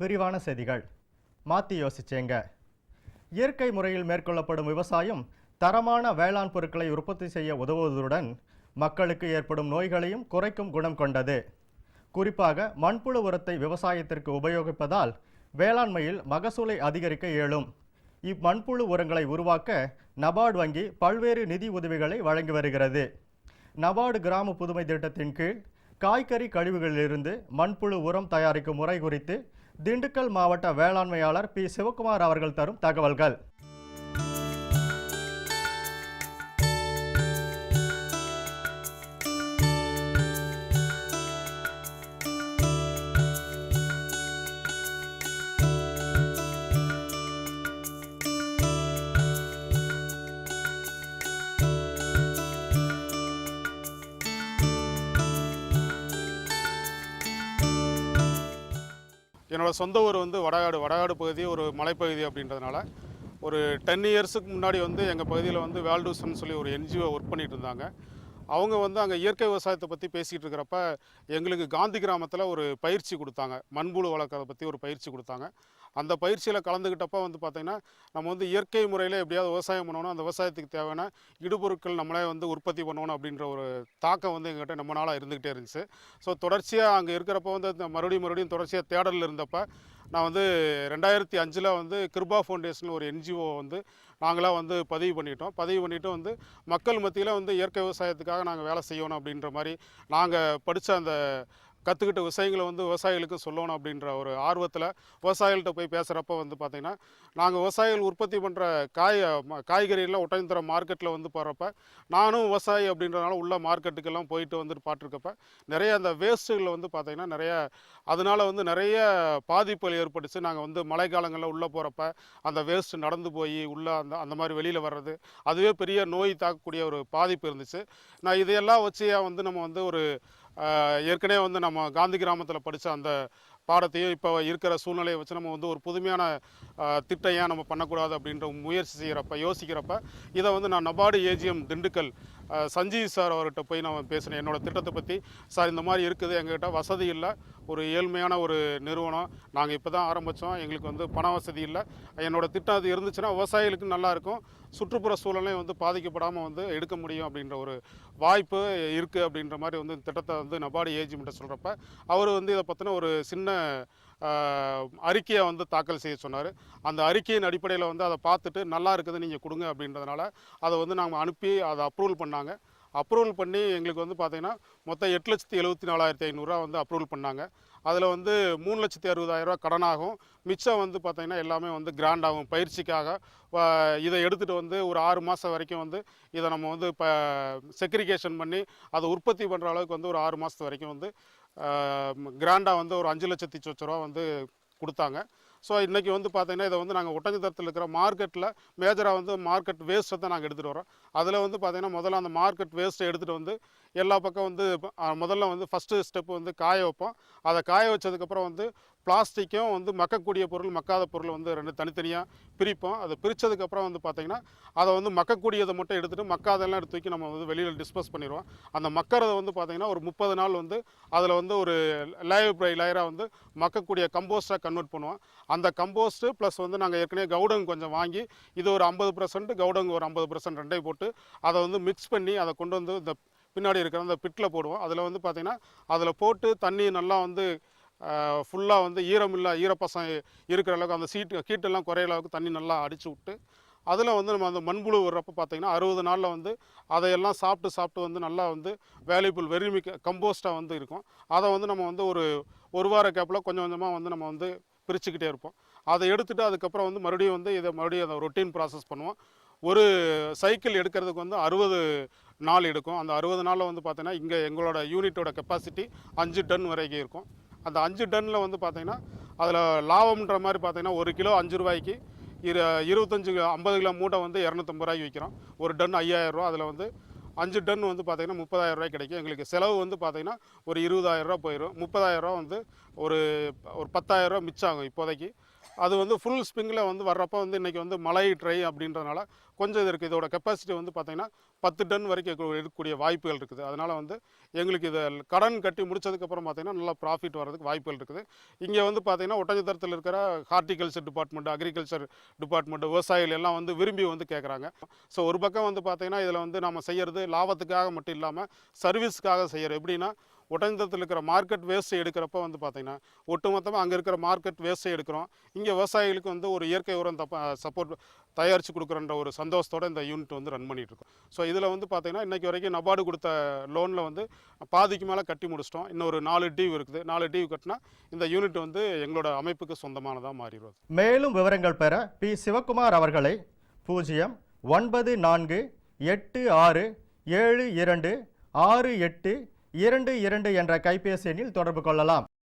விரிவான செய்திகள். மாற்றி யோசிச்சேங்க. இயற்கை முறையில் மேற்கொள்ளப்படும் விவசாயம் தரமான வேளாண் பொருட்களை உற்பத்தி செய்ய உதவுவதுடன் மக்களுக்கு ஏற்படும் நோய்களையும் குறைக்கும் குணம் கொண்டது. குறிப்பாக மண்புழு உரத்தை விவசாயத்திற்கு உபயோகிப்பதால் வேளாண்மையில் மகசூலை அதிகரிக்க இயலும். இம்மண்புழு உரங்களை உருவாக்க நபார்டு வங்கி பல்வேறு நிதி உதவிகளை வழங்கி வருகிறது. நபார்டு கிராம புதுமை திட்டத்தின் கீழ் காய்கறி கழிவுகளிலிருந்து மண்புழு உரம் தயாரிக்கும் முறை குறித்து திண்டுக்கல் மாவட்ட வேளாண்மையாளர் பி. சிவகுமார் அவர்கள் தரும் தகவல்கள். என்னோடய சொந்த ஊர் வந்து வடகாடு வடகாடு பகுதி ஒரு மலைப்பகுதி அப்படின்றதுனால ஒரு டென் இயர்ஸுக்கு முன்னாடி வந்து எங்கள் பகுதியில் வந்து வேல்டூசன் சொல்லி ஒரு என்ஜிஓ ஒர்க் பண்ணிகிட்டு இருந்தாங்க. அவங்க வந்து அங்கே இயற்கை விவசாயத்தை பற்றி பேசிகிட்டு இருக்கிறப்ப எங்களுக்கு காந்தி கிராமத்தில் ஒரு பயிற்சி கொடுத்தாங்க. மண்புழு வளர்க்கறத பற்றி ஒரு பயிற்சி கொடுத்தாங்க. அந்த பயிற்சியில் கலந்துக்கிட்டப்ப வந்து பார்த்திங்கன்னா நம்ம வந்து இயற்கை முறையில் எப்படியாவது விவசாயம் பண்ணணும் அந்த விவசாயத்துக்கு தேவையான இடுபொருட்கள் நம்மளே வந்து உற்பத்தி பண்ணணும் அப்படின்ற ஒரு தாக்கம் வந்து எங்கள்கிட்ட நம்ம நாளாக இருந்துக்கிட்டே இருந்துச்சு. ஸோ தொடர்ச்சியாக அங்கே இருக்கிறப்ப வந்து மறுபடியும் மறுபடியும் தொடர்ச்சியாக தேடலில் இருந்தப்போ நான் வந்து ரெண்டாயிரத்தி அஞ்சில் வந்து கிருபா ஃபவுண்டேஷன் ஒரு என்ஜிஓ வந்து நாங்களாக வந்து பதிவு பண்ணிட்டோம். பதிவு பண்ணிவிட்டு வந்து மக்கள் மத்தியில் வந்து இயற்கை விவசாயத்துக்காக நாங்கள் வேலை செய்யணும் அப்படின்ற மாதிரி நாங்கள் படித்த அந்த கற்றுக்கிட்ட விஷயங்களை வந்து விவசாயிகளுக்கு சொல்லணும் அப்படின்ற ஒரு ஆர்வத்தில் விவசாயிகள்கிட்ட போய் பேசுகிறப்ப வந்து பார்த்திங்கன்னா நாங்கள் விவசாயிகள் உற்பத்தி பண்ணுற காய் ம- காய்கறியெல்லாம் தர மார்க்கெட்டில் வந்து போகிறப்ப நானும் விவசாயி அப்படின்றனால உள்ள மார்க்கெட்டுக்கெல்லாம் போயிட்டு வந்துட்டு பார்த்துருக்கப்ப நிறைய அந்த வேஸ்ட்டுகளில் வந்து பார்த்திங்கன்னா நிறைய அதனால வந்து நிறைய பாதிப்புகள் ஏற்பட்டுச்சு. நாங்கள் வந்து மழை காலங்களில் உள்ளே போகிறப்ப அந்த வேஸ்ட் நடந்து போய் உள்ளே அந்த அந்த மாதிரி வெளியில் வர்றது அதுவே பெரிய நோய் தாக்கக்கூடிய ஒரு பாதிப்பு இருந்துச்சு. நான் இதையெல்லாம் வச்சு வந்து நம்ம வந்து ஒரு ஏற்கனவே வந்து நம்ம காந்தி கிராமத்தில் படித்த அந்த பாடத்தையும் இப்போ இருக்கிற சூழ்நிலையை வச்சு நம்ம வந்து ஒரு புதுமையான திட்டம் ஏன் நம்ம பண்ணக்கூடாது அப்படின்ற முயற்சி செய்கிறப்ப யோசிக்கிறப்ப இதை வந்து நான் NABARD AGM Dindigul Sanjeev sir அவர்கிட்ட போய் நான் பேசினேன் என்னோட திட்டத்தை பற்றி சார் இந்த மாதிரி இருக்குது. எங்ககிட்ட வசதி இல்லை. ஒரு ஏழ்மையான ஒரு நிறுவனம். நாங்கள் இப்போ தான் ஆரம்பித்தோம் எங்களுக்கு வந்து பண வசதி இல்லை. என்னோட திட்டம் அது இருந்துச்சுன்னா விவசாயிகளுக்கு நல்லா இருக்கும். சுற்றுப்புற சூழலையும் வந்து பாதிக்கப்படாமல் வந்து எடுக்க முடியும் அப்படின்ற ஒரு வாய்ப்பு இருக்குது அப்படின்ற மாதிரி வந்து இந்த திட்டத்தை வந்து நபார்டு ஏஜ்மெண்ட்டை சொல்கிறப்ப அவர் வந்து இதை பற்றின ஒரு சின்ன அறிக்கையை வந்து தாக்கல் செய்ய சொன்னார். அந்த அறிக்கையின் அடிப்படையில் வந்து அதை பார்த்துட்டு நல்லா இருக்குது நீங்கள் கொடுங்க அப்படின்றதுனால அதை வந்து நாங்கள் அனுப்பி அதை அப்ரூவல் பண்ணாங்க. அப்ரூவல் பண்ணி எங்களுக்கு வந்து பார்த்தீங்கன்னா மொத்தம் எட்டு லட்சத்தி எழுபத்தி நாலாயிரத்தி ஐநூறுரூவா வந்து அப்ரூவல் பண்ணாங்க. அதில் வந்து மூணு லட்சத்தி அறுபதாயிரரூவா கடனாகும். மிச்சம் வந்து பார்த்திங்கன்னா எல்லாமே வந்து கிராண்டாகும் பயிற்சிக்காக இதை எடுத்துகிட்டு வந்து ஒரு ஆறு மாதம் வரைக்கும் வந்து இதை நம்ம வந்து இப்போ செக்ரிகேஷன் பண்ணி அதை உற்பத்தி பண்ணுற அளவுக்கு வந்து ஒரு ஆறு மாதத்து வரைக்கும் வந்து கிராண்டாக வந்து ஒரு அஞ்சு லட்சத்தி சொச்ச ரூபா வந்து கொடுத்தாங்க. ஸோ இன்றைக்கி வந்து பார்த்திங்கன்னா இதை வந்து நாங்கள் ஒட்டஞ்சத்திரத்தில் இருக்கிற மார்க்கெட்டில் மேஜராக வந்து மார்க்கெட் வேஸ்ட்டை தான் நாங்கள் எடுத்துகிட்டு வரோம் அதில் வந்து பார்த்திங்கன்னா முதல்ல அந்த மார்க்கெட் வேஸ்ட்டை எடுத்துகிட்டு வந்து எல்லா பக்கம் வந்து முதல்ல வந்து ஃபஸ்ட்டு ஸ்டெப் வந்து காய வைப்போம். அதை காய வச்சதுக்கப்புறம் வந்து பிளாஸ்டிக்கும் வந்து மக்கக்கூடிய பொருள் மக்காத பொருள் வந்து ரெண்டு தனித்தனியாக பிரிப்போம். அதை பிரித்ததுக்கப்புறம் வந்து பார்த்திங்கன்னா அதை வந்து மக்கக்கூடியதை மட்டும் எடுத்துகிட்டு மக்காதெல்லாம் எடுத்து தூக்கி நம்ம வந்து வெளியில் டிஸ்போஸ் பண்ணிடுவோம். அந்த மக்கறதை வந்து பார்த்திங்கன்னா ஒரு முப்பது நாள் வந்து அதில் வந்து ஒரு லேயர் பை லேயராக வந்து மக்கக்கூடிய கம்போஸ்ட்டாக கன்வெர்ட் பண்ணுவோம். அந்த கம்போஸ்ட்டு ப்ளஸ் வந்து நாங்கள் ஏற்கனவே கவுடங் கொஞ்சம் வாங்கி இது ஒரு ஐம்பது பர்சன்ட் கவுடங் ஒரு ஐம்பது பர்சன்ட் ரெண்டையும் போட்டு அதை வந்து மிக்ஸ் பண்ணி அதை கொண்டு வந்து இந்த பின்னாடி இருக்கிற அந்த பிட்டில் போடுவோம். அதில் வந்து பார்த்திங்கன்னா அதில் போட்டு தண்ணி நல்லா வந்து ஃபுல்லாக வந்து ஈரமில்லா ஈரப்பசம் இருக்கிற அளவுக்கு அந்த சீட்டு கீட்டெல்லாம் குறையிற அளவுக்கு தண்ணி நல்லா அடித்து விட்டு அதில் வந்து நம்ம அந்த மண்புழு வர்றப்ப பார்த்தீங்கன்னா அறுபது நாளில் வந்து அதையெல்லாம் சாப்பிட்டு சாப்பிட்டு வந்து நல்லா வந்து வேல்யூபிள் வெறுமிக்க கம்போஸ்ட்டாக வந்து இருக்கும். அதை வந்து நம்ம வந்து ஒரு ஒரு வார கேப்பில் கொஞ்சம் கொஞ்சமாக வந்து நம்ம வந்து பிரிச்சுக்கிட்டே இருப்போம். அதை எடுத்துகிட்டு அதுக்கப்புறம் வந்து மறுபடியும் வந்து இதை மறுபடியும் அதை ரொட்டீன் ப்ராசஸ் பண்ணுவோம். ஒரு சைக்கிள் எடுக்கிறதுக்கு வந்து அறுபது நாள் எடுக்கும். அந்த அறுபது நாளில் வந்து பார்த்தீங்கன்னா இங்கே எங்களோட யூனிட்டோட கெப்பாசிட்டி அஞ்சு டன் வரைக்கும் இருக்கும். அந்த அஞ்சு டன்னில் வந்து பார்த்தீங்கன்னா அதில் லாபம்ன்ற மாதிரி பார்த்தீங்கன்னா ஒரு கிலோ அஞ்சு ரூபாய்க்கு இரு இருபத்தஞ்சு ஐம்பது கிலோ மூட்டை வந்து இரநூத்தம்பது ரூபாய்க்கு விற்கிறோம் ஒரு டன் ஐயாயிரம் ரூபா அதில் வந்து அஞ்சு டன் வந்து பார்த்திங்கன்னா முப்பதாயிரம் ரூபாய் கிடைக்கும். எங்களுக்கு செலவு வந்து பார்த்திங்கன்னா ஒரு இருபதாயிரம் ரூபா போயிடும் முப்பதாயிரம் ரூபா வந்து ஒரு ஒரு பத்தாயிரரூவா மிச்சம் ஆகும் இப்போதைக்கு. அது வந்து ஃபுல் ஸ்பிங்கில் வந்து வர்றப்போ வந்து இன்றைக்கி வந்து மலை ட்ரை அப்படின்றதுனால கொஞ்சம் இது இருக்குது இதோட கெப்பாசிட்டி வந்து பார்த்திங்கன்னா பத்து டன் வரைக்கும் இருக்கக்கூடிய வாய்ப்புகள் இருக்குது. அதனால் வந்து எங்களுக்கு இதை கடன் கட்டி முடிச்சதுக்கப்புறம் பார்த்திங்கன்னா நல்லா ப்ராஃபிட் வர்றதுக்கு வாய்ப்புகள் இருக்குது. இங்கே வந்து பார்த்திங்கன்னா ஒட்டஞ்சத்திரத்தில் இருக்கிற ஹார்டிகல்ச்சர் டிபார்ட்மெண்ட் அக்ரிகல்ச்சர் டிபார்ட்மெண்ட் விவசாயிகள் எல்லாம் வந்து விரும்பி வந்து கேட்குறாங்க ஸோ ஒரு பக்கம் வந்து பார்த்திங்கன்னா இதில் வந்து நம்ம செய்கிறது லாபத்துக்காக மட்டும் இல்லாமல் சர்வீஸுக்காக செய்கிறோம் எப்படின்னா ஒட்டஞ்சத்தில் இருக்கிற மார்க்கெட் வேஸ்ட்டை எடுக்கிறப்ப வந்து பார்த்திங்கன்னா ஒட்டுமொத்தமாக அங்கே இருக்கிற மார்க்கெட் வேஸ்ட்டை எடுக்கிறோம். இங்கே விவசாயிகளுக்கு வந்து ஒரு இயற்கை உரம் தப்ப சப்போர்ட் தயாரித்து கொடுக்குறன்ற ஒரு சந்தோஷத்தோட இந்த யூனிட் வந்து ரன் பண்ணிகிட்டு இருக்கோம். ஸோ இதில் வந்து பார்த்திங்கன்னா இன்றைக்கி வரைக்கும் நபார்டு கொடுத்த லோனில் வந்து பாதிக்கு மேலே கட்டி முடிச்சிட்டோம். இன்னொரு நாலு டியூ இருக்குது. நாலு டியூ கட்டினா இந்த யூனிட் வந்து எங்களோட அமைப்புக்கு சொந்தமானதாக மாறிடுவது மேலும் விவரங்கள் பெற பி. சிவகுமார் அவர்களை பூஜ்ஜியம் ஒன்பது நான்கு எட்டு ஆறு ஏழு இரண்டு ஆறு எட்டு இரண்டு இரண்டு என்ற கைபேசி எண்ணில் தொடர்பு கொள்ளலாம்.